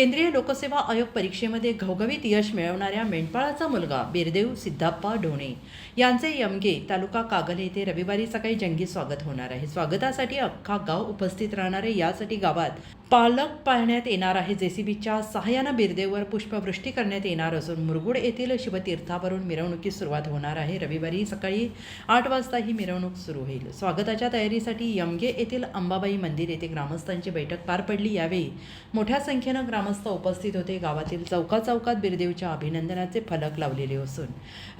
केंद्रीय लोकसेवा आयोग परीक्षेमध्ये घवघवीत यश मिळवणाऱ्या मेंढपाळाचा मुलगा बिरदेव सिद्धाप्पा ढोणे यांचे यमगे तालुका कागल येथे रविवारी सकाळी जंगी स्वागत होणार आहे. स्वागतासाठी अख्खा गाव उपस्थित राहणार आहे. यासाठी गावात पालक पाळण्यात येणार आहे. जेसीबीच्या सहाय्यानं बिरदेववर पुष्पवृष्टी करण्यात येणार असून मुरगुड येथील शिवतीर्थावरून मिरवणुकीस सुरुवात होणार आहे. रविवारी सकाळी आठ वाजता ही मिरवणूक सुरू होईल. स्वागताच्या तयारीसाठी यमगे येथील अंबाबाई मंदिर येथे ग्रामस्थांची बैठक पार पडली. यावेळी मोठ्या संख्येनं वाजता उपस्थित होते. गावातील चौका चौकात बिरदेवच्या अभिनंदनाचे फलक लावलेले असून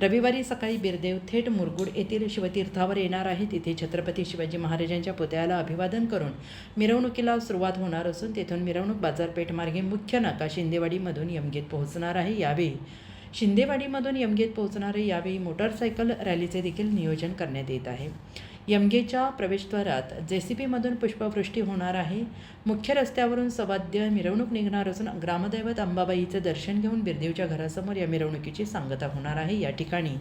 रविवारी सकाळी बिरदेव थेट मुरगुड येथील शिवतीर्थावर येणार आहे तिथे छत्रपती शिवाजी महाराजांच्या पुतळ्याला अभिवादन करून मिरवणुकीला सुरुवात होणार असून तेथून मिरवणूक बाजारपेठ मार्गे मुख्य नाका शिंदेवाडीमधून यमगेत पोहोचणार आहे. यावेळी शिंदेवाडीमधून यमगेत पोहोचणारे यावेळी मोटारसायकल रॅलीचे देखील नियोजन करण्यात येत आहे. यमगेच्या प्रवेशद्वारात जे सी पीमधून पुष्पवृष्टी होणार आहे. मुख्य रस्त्यावरून सवाद्य मिरवणूक निघणार असून ग्रामदैवत अंबाबाईचं दर्शन घेऊन बिरदेवच्या घरासमोर या मिरवणुकीची सांगता होणार आहे. या ठिकाणी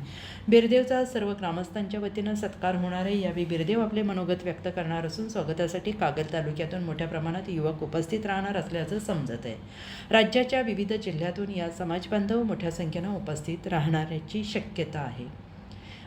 बिरदेवचा सर्व ग्रामस्थांच्या वतीनं सत्कार होणार आहे. यावेळी बिरदेव आपले मनोगत व्यक्त करणार असून स्वागतासाठी कागल तालुक्यातून मोठ्या प्रमाणात युवक उपस्थित राहणार असल्याचं समजत आहे. राज्याच्या विविध जिल्ह्यातून या समाजबांधव मोठ्या संख्येनं उपस्थित राहणाऱ्याची शक्यता आहे.